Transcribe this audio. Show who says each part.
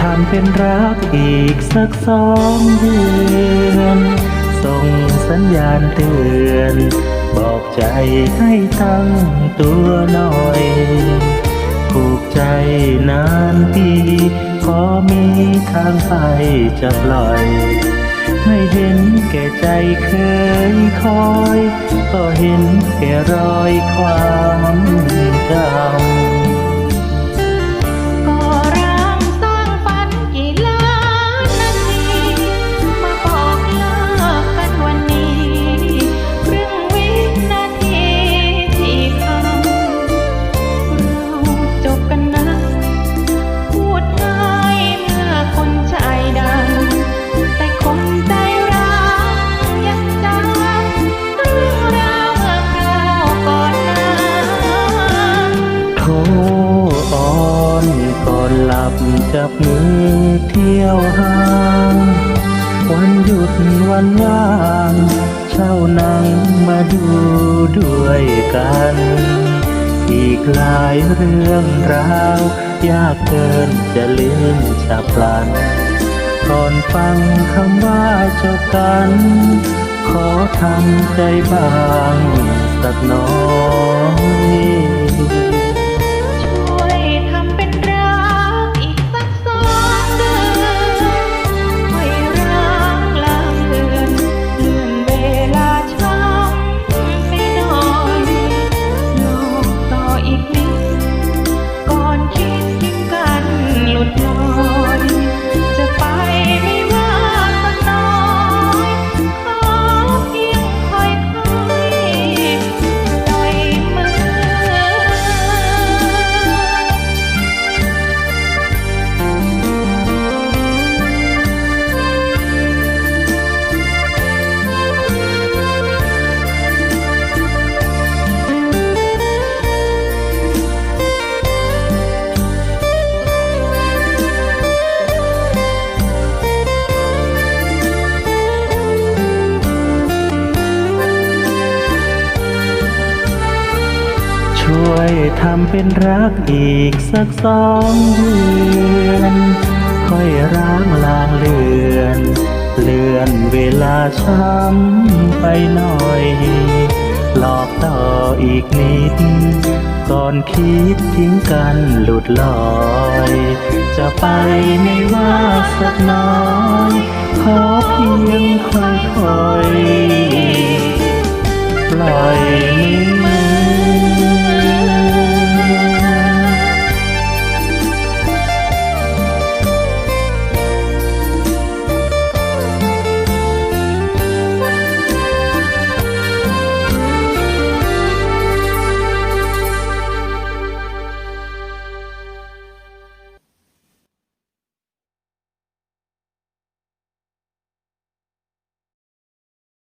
Speaker 1: ทำเป็นรักอีกสักสองเดือน ส่งสัญญาณเตือน บอกใจให้ตั้งตัวหน่อยผูกใจนานปีขอมีทางไปจะปล่อย ไม่เห็นแก่ใจเคยคอย ก็เห็นแก่รอยความ
Speaker 2: บจับมือเที่
Speaker 1: ยวห้างวันหยุดวันว่างเช่าหนังมาดูด้วยกัน อีกหลายเรื่องราว ยากเกินจะลืมฉับพลันก่อนฟังคำว่าจบกัน ขอทำใจบางสักน้อย
Speaker 2: ทำเป็นรักอีกสักสองเดือน ค่อยร้างลางเลือน เลือนเวลาช้ำไปหน่อย หลอกต่ออีกนิด ก่อนคิดทิ้งกันหลุดลอย จะไปไม่ว่าสักน้อย ขอเพียงค่อยๆปล่อย